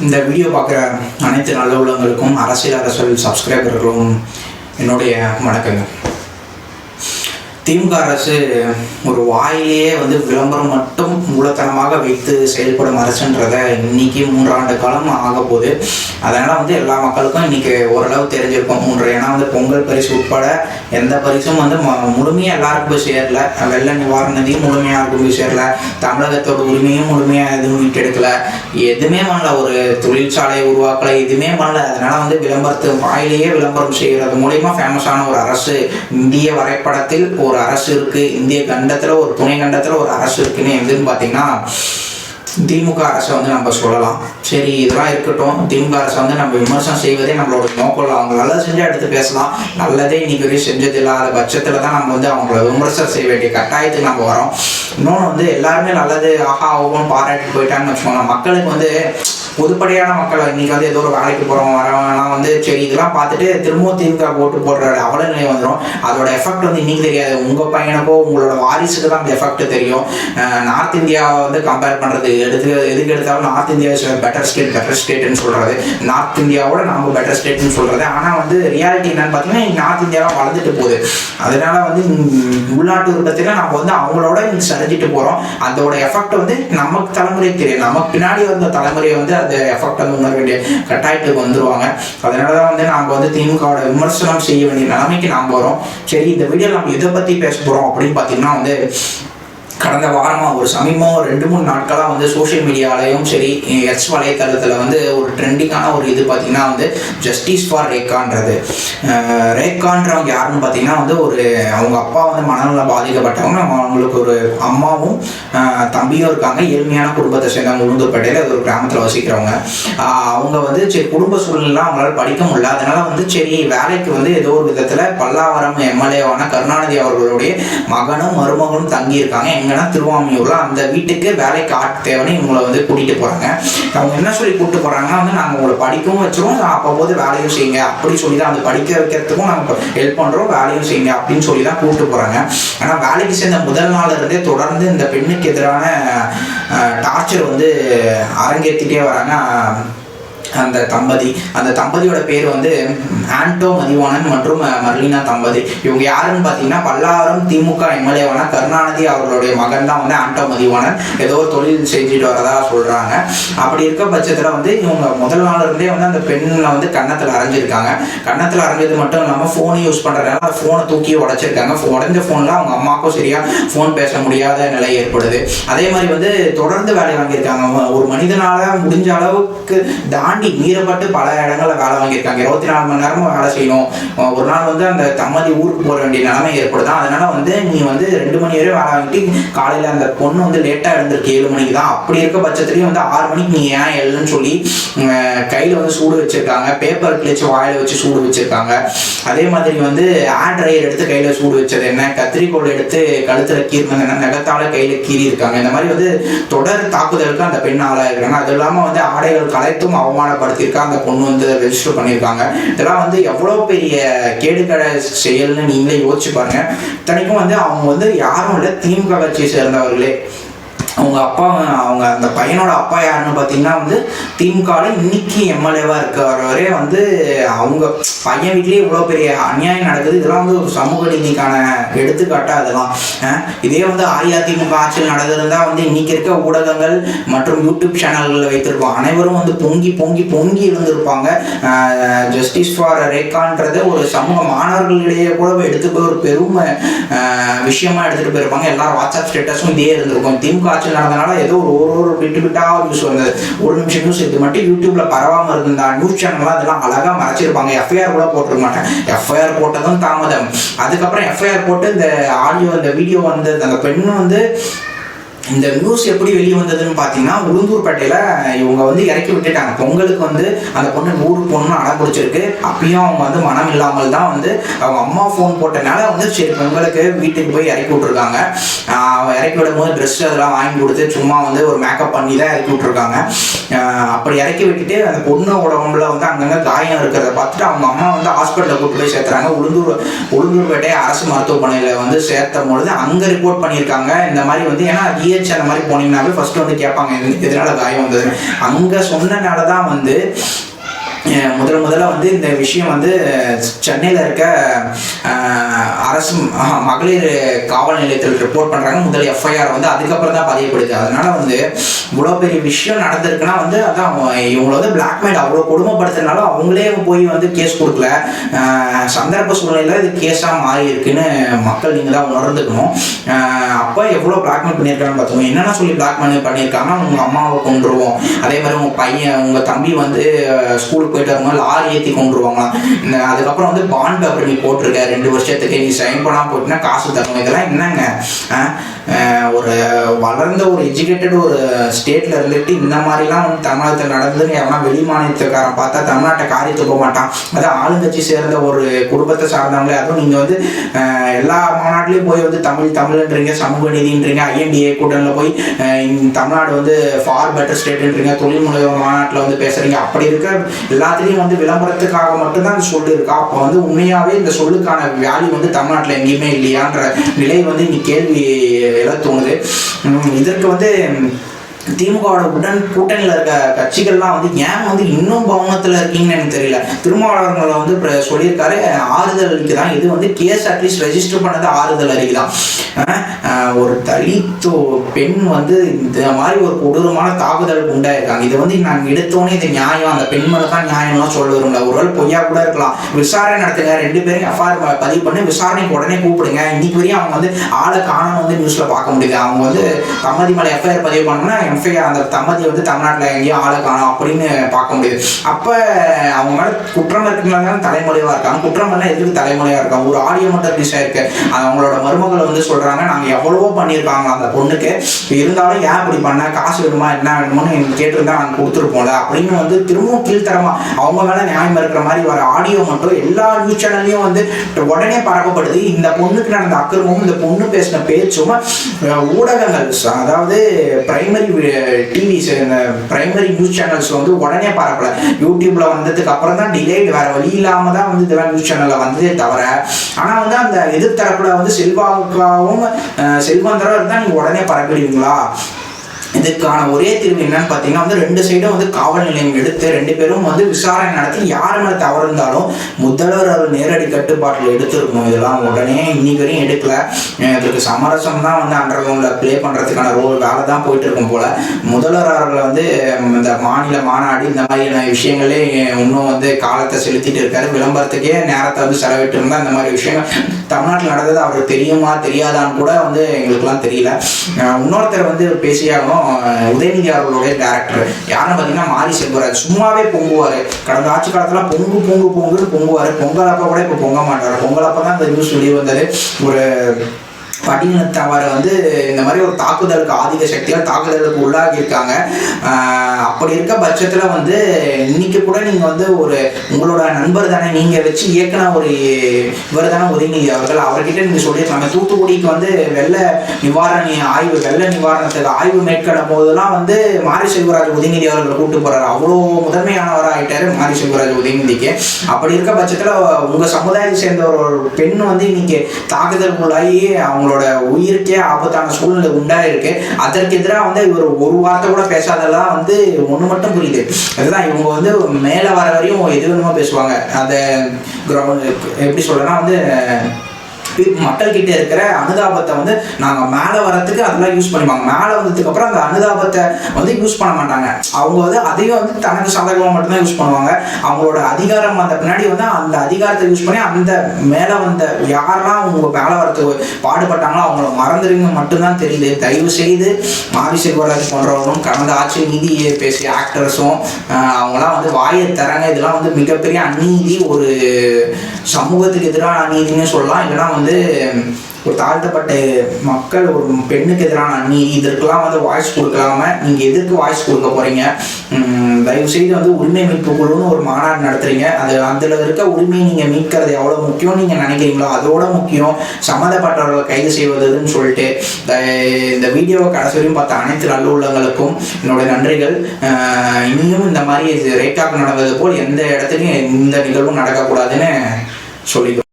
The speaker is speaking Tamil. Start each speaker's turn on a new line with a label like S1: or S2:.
S1: இந்த வீடியோ பார்க்குற அனைத்து நல்ல உள்ளவங்களுக்கும் அரசியல் அரசியல் சப்ஸ்கிரைபர்களும் என்னுடைய வணக்கங்கள். திமுக அரசு ஒரு வாயிலேயே வந்து விளம்பரம் மட்டும் மூலத்தனமாக வைத்து செயல்படும் அரசுன்றத இன்னைக்கு மூன்றாண்டு காலம் ஆக போகுது. அதனால் வந்து எல்லா மக்களுக்கும் இன்னைக்கு ஓரளவு தெரிஞ்சிருக்கும். மூன்று ஏன்னா வந்து பொங்கல் பரிசு உட்பட எந்த பரிசும் வந்து ம- எல்லாருக்கும் போய் சேரல. வெள்ள நிவாரண நிதியும் முழுமையாக யாருக்கும் போய் சேரல. தமிழகத்தோட உரிமையும் முழுமையாக எதுவும் மீட்டெடுக்கல எதுவுமே பண்ணல. ஒரு தொழிற்சாலையை உருவாக்கல. எதுவுமே பண்ணல. அதனால வந்து விளம்பரத்து வாயிலேயே விளம்பரம் செய்கிறது மூலயமா ஃபேமஸான ஒரு அரசு இந்திய வரைபடத்தில் ஒரு அரசு இருக்கு. இந்திய கண்டத்துல ஒரு துணை கண்டத்துல ஒரு அரசு இருக்குன்னு எதுன்னு பார்த்தீங்கன்னா திமுக அரசை வந்து நம்ம சொல்லலாம். சரி இதெல்லாம் இருக்கட்டும். திமுக அரசை வந்து நம்ம விமர்சனம் செய்வதே நம்மளோட நோக்கம். இல்லை அவங்க நல்லா செஞ்சா எடுத்து பேசலாம். நல்லதே இன்னைக்கு வரையும் செஞ்சது இல்லாத பட்சத்தில் தான் நம்ம வந்து அவங்கள விமர்சனம் செய்ய வேண்டிய கட்டாயத்துக்கு நம்ம வரோம். இன்னொன்று வந்து எல்லாருமே நல்லது ஆஹா ஆகும் பாராட்டி போயிட்டாங்கன்னு வச்சுக்கோங்க மக்களுக்கு வந்து பொதுப்படையான மக்கள் இன்னைக்கு வந்து ஏதோ ஒரு வேலைக்கு போகிறோம் வரவங்கலாம் வந்து சரி இதெல்லாம் பார்த்துட்டு திரும்பவும் திமுக ஓட்டு போடுற அவல நிலை வந்துடும் அதோட எஃபெக்ட் வந்து இன்னைக்கு தெரியாது. உங்கள் பையனுக்கோ உங்களோட வாரிசுக்கு தான் அந்த எஃபெக்ட் தெரியும். நார்த் இந்தியாவை வந்து கம்பேர் பண்ணுறது எடுத்து எதுக்கு எடுத்தாலும் north India better state better ஸ்டேட்னு சொல்கிறது நார்த் இந்தியாவோட நம்ம பெட்டர் ஸ்டேட்னு சொல்கிறது ஆனால் வந்து ரியாலிட்டி என்னன்னு பார்த்தீங்கன்னா நார்த் இந்தியாலாம் வளர்ந்துட்டு போகுது. அதனால வந்து உள்நாட்டு உற்பத்தியில் நம்ம வந்து அவங்களோட சரிஞ்சிட்டு போகிறோம் அதோட எஃபெக்ட் வந்து நமக்கு தலைமுறை தெரியும். நமக்கு பின்னாடி வந்த தலைமுறையை வந்து அந்த எஃபெக்ட் வந்து உணர கட்டாயத்துக்கு வந்துருவாங்க. அதனால தான் வந்து நாங்கள் வந்து திமுகவோட விமர்சனம் செய்ய வேண்டிய நிலைமைக்கு நாம் வரோம். சரி இந்த வீடியோ நம்ம எதை பற்றி பேச போகிறோம் அப்படின்னு பார்த்தீங்கன்னா வந்து கடந்த வாரமாக ஒரு சமீபம் ஒரு ரெண்டு மூணு நாட்களாக வந்து சோஷியல் மீடியாலையும் சரி எக்ஸ் வலைத்தளத்தில் வந்து ஒரு ட்ரெண்டிங்கான ஒரு இது பார்த்திங்கன்னா வந்து ஜஸ்டிஸ் ஃபார் ரேக்கான்றது ரேக்கான்றவங்க யாருன்னு பார்த்தீங்கன்னா வந்து ஒரு அவங்க அப்பா வந்து மனநல பாதிக்கப்பட்டவங்க அவங்களுக்கு ஒரு அம்மாவும் தம்பியும் இருக்காங்க. ஏழ்மையான குடும்பத்தை சேர்ந்தவங்க உளுந்தூர்பேட்டையில் அது ஒரு கிராமத்தில் வசிக்கிறவங்க. அவங்க வந்து சரி குடும்ப சூழ்நிலாம் அவங்களால படிக்க முடியல. அதனால வந்து சரி வேலைக்கு வந்து ஏதோ ஒரு விதத்தில் பல்லாவரம் எம்எல்ஏவான கருணாநிதி அவர்களுடைய மகனும் மருமகனும் தங்கி இருக்காங்க எங்கன்னா அந்த வீட்டுக்கு வேலைக்கு ஆட் தேவைன்னு இவங்களை வந்து கூட்டிட்டு போறாங்க. அவங்க என்ன சொல்லி கூப்பிட்டு போறாங்கன்னா வந்து நாங்கள் உங்களை படிக்கவும் வச்சிருவோம். அப்போது வேலையும் செய்யுங்க. அப்படி சொல்லி தான் அந்த படிக்க வைக்கிறதுக்கும் நாங்கள் ஹெல்ப் பண்றோம் வேலையும் செய்யுங்க அப்படின்னு சொல்லி தான் கூப்பிட்டு போறாங்க. ஆனால் வேலைக்கு சேர்ந்த முதல் நாள் இருந்தே தொடர்ந்து இந்த பெண்ணுக்கு எதிரான டார்ச்சர் வந்து அரங்கேற்றிட்டே வராங்க. அந்த தம்பதி. அந்த தம்பதியோட பேர் வந்து ஆண்டோ மதிவாணன் மற்றும் மர்லினா தம்பதி. இவங்க யாருன்னு பார்த்தீங்கன்னா பல்லாவரம் திமுக எம்எல்ஏவான கருணாநிதி அவர்களுடைய மகன் தான் வந்து ஆண்டோ மதிவாணன். ஏதோ ஒரு தொழில் செஞ்சுட்டு வரதா சொல்றாங்க. அப்படி இருக்க பட்சத்தில் வந்து இவங்க முதல் நாள்ல இருந்தே வந்து அந்த பெண்ணில் வந்து கன்னத்தில் அரைஞ்சிருக்காங்க. கன்னத்தில் அரைஞ்சது மட்டும் இல்லாமல் ஃபோனை யூஸ் பண்ணுறதுனால அந்த ஃபோனை தூக்கி உடைச்சிருக்காங்க. உடஞ்ச ஃபோனில் அவங்க அம்மாவுக்கும் சரியாக ஃபோன் பேச முடியாத நிலை ஏற்படுது. அதே மாதிரி வந்து தொடர்ந்து வேலை வாங்கியிருக்காங்க. ஒரு மனிதனால முடிஞ்ச அளவுக்கு தாண்டி மீறப்பட்டு பல இடங்களில் வேலை வாங்கியிருக்காங்க. இருபத்தி நாலு மணி நேரமும் வேலை செய்யணும். ஒரு நாள் வந்து அந்த தம்மதி ஊருக்கு போக வேண்டிய நிலைமை ஏற்படுது. அதனால வந்து நீ வந்து ரெண்டு மணி வரை வேலை வாங்கிட்டு காலையில் அந்த பொண்ணு வந்து லேட்டாக எழுந்திருக்கு. ஏழு மணிக்கு தான். அப்படி இருக்க பட்சத்துலேயும் வந்து ஆறு மணிக்கு நீ ஏன் எழுன்னு சொல்லி கையில் வந்து சூடு வச்சுருக்காங்க. பேப்பர் கிழிச்சு வாயில் வச்சு சூடு வச்சிருக்காங்க. அதே மாதிரி வந்து ஆட் ட்ரையர் எடுத்து கையில் சூடு வச்சது என்ன? கத்திரிக்கோல் எடுத்து கழுத்தில் கீறினது என்ன? நகத்தால் கையில் கீறி இருக்காங்க இந்த மாதிரி வந்து தொடர் தாக்குதலுக்கு அந்த பெண் ஆளாயிருக்காங்க. அது இல்லாமல் வந்து ஆடைகள் கலைத்தும் அவமானப்படுத்தியிருக்கா அந்த பொண்ணு வந்து ரெஜிஸ்டர் பண்ணியிருக்காங்க. இதெல்லாம் வந்து எவ்வளவு பெரிய கேடுகட செயல்னு நீங்களே யோசிச்சு பாருங்க. தனிக்கும் வந்து அவங்க வந்து யாரும் இல்லை திமுக கட்சியை சேர்ந்தவர்களே. அவங்க அப்பா அவங்க அந்த பையனோட அப்பா யாருன்னு பார்த்தீங்கன்னா வந்து திமுகவில் இன்னைக்கு எம்எல்ஏவாக இருக்கிறவரே வந்து அவங்க பையன் வீட்லேயே இவ்வளோ பெரிய அநியாயம் நடக்குது. இதெல்லாம் வந்து ஒரு சமூக நீதிக்கான எடுத்துக்காட்டாக அதெல்லாம். இதே வந்து அஇஅதிமுக ஆட்சியில் நடந்திருந்தால் வந்து இன்னைக்கு இருக்க ஊடகங்கள் மற்றும் யூடியூப் சேனல்களில் வைத்திருப்போம். அனைவரும் வந்து பொங்கி பொங்கி பொங்கி இருந்திருப்பாங்க. ஜஸ்டிஸ் ஃபார் ரேகான்றது ஒரு சமூக மாணவர்களிடையே கூட எடுத்து போய் ஒரு பெரும் விஷயமா எடுத்துகிட்டு போயிருப்பாங்க. எல்லாரும் வாட்ஸ்அப் ஸ்டேட்டஸும் இதே இருந்திருக்கும். திமுக ஆட்சியில் நடந்தனால ஏதோ ஒரு ஒரு ஒரு பிட்டு பிட்டாக நியூஸ் வந்தது ஒரு நிமிஷம் நியூஸ் இது மட்டும் யூடியூப்ல பரவாமல் இருந்தா நியூஸ் சேனல்லாம் அதெல்லாம் அழகா மறைச்சிருப்பாங்க. எஃப்ஐஆர் கூட போட்டிருக்க மாட்டேன். எஃப்ஐஆர் போட்டதும் தாமதம். அதுக்கப்புறம் எஃப்ஐஆர் போட்டு இந்த ஆடியோ இந்த வீடியோ வந்து அந்த பெண்ணு வந்து இந்த நியூஸ் எப்படி வெளியே வந்ததுன்னு பார்த்தீங்கன்னா உளுந்தூர்பேட்டையில் இவங்க வந்து இறக்கி விட்டுட்டாங்க. பொங்கலுக்கு வந்து அந்த பொண்ணு ஊருக்கு போகணும்னு அடம் பிடிச்சிருக்கு. அப்பயும் அவங்க வந்து மனம் இல்லாமல் தான் வந்து அவங்க அம்மா ஃபோன் போட்டனால வந்து சரி பொங்கலுக்கு வீட்டுக்கு போய் இறக்கி விட்ருக்காங்க அவன் அவ இறக்கி விடும்போது ட்ரெஸ் அதெல்லாம் வாங்கி கொடுத்து சும்மா வந்து ஒரு மேக்கப் பண்ணி தான் இறக்கி விட்ருக்காங்க அப்படி இறக்கி விட்டுட்டு அந்த பொண்ணு உடம்புல வந்து அங்கங்கே காயம் இருக்கிறத பார்த்துட்டு அவங்க அம்மா வந்து ஹாஸ்பிட்டலில் கூட்டு போய் சேர்த்துறாங்க. உளுந்தூர் உளுந்தூர்பேட்டை அரசு மருத்துவமனையில் வந்து சேர்த்த பொழுது அங்கே ரிப்போர்ட் பண்ணியிருக்காங்க. இந்த மாதிரி வந்து ஏன்னா ஜிஹெச் அந்த மாதிரி போனீங்கன்னாவே ஃபர்ஸ்ட் வந்து கேட்பாங்க எதனால காயம் வந்தது அங்கே சொன்னனால தான் வந்து முதல் முதல்ல வந்து இந்த விஷயம் வந்து சென்னையில் இருக்க அரசு மகளிர் காவல் நிலையத்தில் ரிப்போர்ட் பண்ணுறாங்க முதல் எஃப்ஐஆர் வந்து அதுக்கப்புறம் தான் பதியப்படுது. அதனால வந்து இவ்வளோ பெரிய விஷயம் நடந்திருக்குன்னா வந்து அதான் இவங்களை வந்து பிளாக்மெயில் அவ்வளோ கொடுமைப்படுத்துறதுனால அவங்களே போய் வந்து கேஸ் கொடுக்கல. சந்தர்ப்ப சூழ்நிலையில் இது கேஸாக மாறி இருக்குன்னு மக்கள் நீங்கள் தான் உணர்ந்துக்கணும். அப்போ எவ்வளோ பிளாக்மெயில் பண்ணியிருக்காங்கன்னு பார்த்தோம் என்னென்ன சொல்லி பிளாக்மெயில் பண்ணியிருக்காங்கன்னா உங்கள் அம்மாவை கொண்டுருவோம் அதே மாதிரி உங்கள் பையன் உங்கள் தம்பி வந்து ஸ்கூலுக்கு போயிட்டு வரும்போது லாரி ஏற்றி கொண்டுருவாங்களாம் இந்த அதுக்கப்புறம் வந்து பாண்ட் பேப்பர் நீ போட்டிருக்க. ரெண்டு வருஷத்துக்கு நீ சைன் பண்ணாமல் போட்டினா காசு தரணும் இதெல்லாம் என்னங்க? ஒரு வளர்ந்த ஒரு எஜுகேட்டட் ஒரு ஸ்டேட்ல இருந்துட்டு இந்த மாதிரிலாம் வந்து தமிழகத்தில் நடந்ததுன்னு எவனா வெளி மாநிலத்துக்காரன் பார்த்தா தமிழ்நாட்டை காரி போக மாட்டான். அதான் ஆளுங்கட்சி சேர்ந்த ஒரு குடும்பத்தை சார்ந்தவங்களே. அதுவும் நீங்கள் வந்து எல்லா மாநாட்டிலையும் போய் வந்து தமிழ் தமிழ்ன்றீங்க சமூக நீதின்றீங்க ஐஎன்டிஏ கூட்டணியில் போய் தமிழ்நாடு வந்து ஃபார் பெட்டர் ஸ்டேட்ன்றீங்க தொழில் முனைவோர் மாநாட்டில் வந்து பேசுறீங்க. அப்படி இருக்க எல்லாத்துலேயும் வந்து விளம்பரத்துக்காக மட்டும்தான் அந்த சொல்லு இருக்கா அப்போ வந்து உண்மையாகவே இந்த சொல்லுக்கான வேல்யூ வந்து தமிழ்நாட்டில் எங்கேயுமே இல்லையான்ற நிலை வந்து இங்கே கேள்வி எழ தோணுது. இதற்கு வந்து திமுகவோட உடன் கூட்டணியில் இருக்க கட்சிகள்லாம் வந்து ஏன் வந்து இன்னும் பவுனத்தில் இருக்கீங்கன்னு எனக்கு தெரியல. திருமாவளவர்களை வந்து இப்போ சொல்லியிருக்காரு. ஆறுதல் அறிக்கை தான் இது வந்து கேஸ் அட்லீஸ்ட் ரெஜிஸ்டர் பண்ணது ஆறுதல் அறிக்கை தான் ஒரு தலித் பெண் வந்து இந்த மாதிரி ஒரு கொடூரமான தாக்குதலுக்கு உண்டாயிருக்காங்க. இது வந்து நாங்கள் எடுத்தோன்னே இது நியாயம். அந்த பெண் மேலே தான் நியாயம்லாம் சொல்ல ஒரு ஒருவேளை பொய்யா கூட இருக்கலாம். விசாரணை நடத்துங்க. ரெண்டு பேரும் எஃப்ஐஆர் பதிவு பண்ணி. விசாரணைக்கு உடனே கூப்பிடுங்க. இன்னைக்கு வரையும் அவங்க வந்து ஆளை காணணும் வந்து நியூஸில் பார்க்க முடியுது. அவங்க வந்து தம்மதி மேலே எஃப்ஐஆர் பதிவு பண்ணோம்னா எஃப்ஐஆர் அந்த தம்மதி வந்து தமிழ்நாட்டில் எங்கேயும் ஆளை காணும் அப்படின்னு பார்க்க முடியுது. அப்போ அவங்க மேலே குற்றம் இருக்குனால தலைமுறையாக இருக்காங்க. குற்றம் எல்லாம் எதுக்கு தலைமுறையாக இருக்காங்க? ஒரு ஆடியோ மட்டும் ரிலீஸ் ஆயிருக்கு. அவங்களோட மருமகள் வந்து சொல்கிறாங்க நாங்கள் எவ்வளவோ பண்ணியிருக்காங்க அந்த பொண்ணுக்கு. இருந்தாலும் ஏன் இப்படி பண்ண? காசு வேணுமா? என்ன வேணுமோன்னு எனக்கு கேட்டிருந்தா நாங்கள் கொடுத்துருப்போம்ல. அப்படின்னு வந்து திரும்பவும் கீழ்த்தரமா அவங்க மேலே நியாயம் இருக்கிற மாதிரி வர ஆடியோ மட்டும் எல்லா நியூஸ் சேனல்லையும் வந்து உடனே பரப்பப்படுது. இந்த பொண்ணுக்கு நடந்த அக்கிரமும் இந்த பொண்ணு பேசின பேச்சும் ஊடகங்கள் அதாவது primary TV primary news channels வந்து உடனே பரப்பல. யூடியூப்ல வந்ததுக்கு அப்புறம் தான் டிலேட் வேற வழி இல்லாம தான் வந்து இதெல்லாம் நியூஸ் சேனல்ல வந்ததே தவிர. ஆனா வந்து அந்த எதிர்த்தரப்புல வந்து செல்வாவுக்காகவும் அஹ், இருந்தால் நீங்கள் உடனே பறக்கிடுவீங்களா? இதுக்கான ஒரே தீர்வு என்னன்னு பார்த்தீங்கன்னா வந்து ரெண்டு சைடும் வந்து காவல் நிலையம் எடுத்து ரெண்டு பேரும் வந்து விசாரணை நடத்தி யார் மேலே தவறு இருந்தாலும் முதல்வர் அவர் நேரடி கட்டுப்பாட்டில் எடுத்துருக்கணும். இதெல்லாம் உடனே இன்னைக்கு வரையும் எடுக்கல. அஹ் சமரசம் தான் வந்து அண்டர் கிரவுண்டில் ப்ளே பண்ணுறதுக்கான ரோல் வேலை தான் போயிட்டு இருக்கும் போல. முதல்வர் அவர்களை வந்து இந்த மாநில மாநாடு இந்த மாதிரியான விஷயங்களே இன்னும் வந்து காலத்தை செலுத்திட்டு இருக்காரு. விளம்பரத்துக்கே நேரத்தை வந்து செலவிட்டு இருந்தால் இந்த மாதிரி விஷயங்கள் தமிழ்நாட்டில் நடந்தது அவருக்கு தெரியுமா தெரியாதான்னு கூட வந்து எங்களுக்குலாம் தெரியல. இன்னொருத்தர் வந்து பேசியாகணும் உதயநிதி அவர்களுடைய டேரக்டர் யாருன்னு பார்த்தீங்கன்னா மாரி செல்வராஜ். சும்மாவே பொங்குவார். கடந்த ஆட்சி காலத்தில் பொங்கு பொங்கு பொங்குன்னு பொங்குவார். பொங்கல் அப்போ கூட இப்போ பொங்க மாட்டார். பொங்கல் அப்போ தான் இந்த நியூஸ் வெளியே வந்தது. ஒரு பட்டினத்தவரை வந்து இந்த மாதிரி ஒரு தாக்குதலுக்கு ஆதிக்க சக்தியால் தாக்குதலுக்கு உள்ளாகியிருக்காங்க. அப்படி இருக்க பட்சத்தில் வந்து இன்னைக்கு கூட நீங்கள் வந்து ஒரு உங்களோட நண்பர் தானே நீங்கள் வச்சு இயக்குன ஒரு இவர் தானே உதயநிதி அவர்கள். அவர்கிட்ட நீங்கள் சொல்லியிருக்காங்க. தூத்துக்குடிக்கு வந்து வெள்ள நிவாரணி ஆய்வு வெள்ள நிவாரணத்துக்கு ஆய்வு மேற்கொள்ள போதெல்லாம் வந்து மாரி செல்வராஜ் உதயநிதி அவர்களை கூட்டு போறாரு. அவ்வளோ முதன்மையானவராக ஆயிட்டாரு மாரி செல்வராஜ் உதயநிதிக்கு. அப்படி இருக்க பட்சத்தில் உங்கள் சமுதாயத்தை சேர்ந்த ஒரு பெண் வந்து இன்னைக்கு தாக்குதலுக்குள்ளாகி அவங்களோட உயிருக்கே ஆபத்தான சூழ்நிலை உண்டாயிருக்கு அதற்கு எதிராக வந்து இவர் ஒரு வார்த்தை கூட பேசாதெல்லாம் வந்து ஒன்று மட்டும் புரியுது. அதுதான் இவங்க வந்து மேலே வர வரையும் எது வேணுமோ பேசுவாங்க. அதை கிரௌண்ட் எப்படி சொல்றேன்னா வந்து மக்கள் கிட்ட இருக்கிற அனுதாபத்தை வந்து நாங்க மேல வரதுக்கு அதெல்லாம் யூஸ் பண்ணிப்பாங்க. மேல வந்ததுக்கு அப்புறம் அந்த அனுதாபத்தை வந்து யூஸ் பண்ண மாட்டாங்க. அவங்க வந்து அதையும் வந்து தனக்கு சாதகமாக மட்டும்தான் யூஸ் பண்ணுவாங்க. அவங்களோட அதிகாரம் வந்த பின்னாடி வந்து அந்த அதிகாரத்தை யூஸ் பண்ணி அந்த மேல வந்த யாரெல்லாம் அவங்க மேல வரத்துக்கு பாடுபட்டாங்களோ அவங்கள மறந்துடுங்க மட்டும்தான் தெரியுது. தயவு செய்து மாரி செல்வராஜ் போன்றவர்களும் கடந்த ஆட்சி நீதி பேசிய ஆக்டர்ஸும் அவங்களாம் வந்து வாயை தராங்க இதெல்லாம் வந்து மிகப்பெரிய அநீதி ஒரு சமூகத்துக்கு எதிரான அநீதின்னு சொல்லலாம். இல்லைன்னா வந்து வந்து ஒரு தாழ்த்தப்பட்ட மக்கள் ஒரு பெண்ணுக்கு எதிரான நீ இதற்கெல்லாம் வந்து வாய்ஸ் கொடுக்காம நீங்க எதற்கு வாய்ஸ் கொடுக்க போறீங்க? தயவுசெய்து தயவு செய்து வந்து உரிமை மீட்பு குழுன்னு ஒரு மாநாடு நடத்துறீங்க. அது அதுல இருக்க உரிமையை நீங்க மீட்கிறது எவ்வளவு முக்கியம் நீங்க நினைக்கிறீங்களோ அதோட முக்கியம் சம்மந்தப்பட்டவர்களை கைது செய்வதுன்னு சொல்லிட்டு இந்த- இந்த வீடியோவை கடைசி வரையும் பார்த்த அனைத்து நல்ல என்னுடைய என்னோட நன்றிகள் இனியும் இந்த மாதிரி ரேட்டாக் நடந்தது போல் எந்த இடத்துலையும் இந்த நிகழ்வும் நடக்கக்கூடாதுன்னு சொல்லிக்கிறோம்.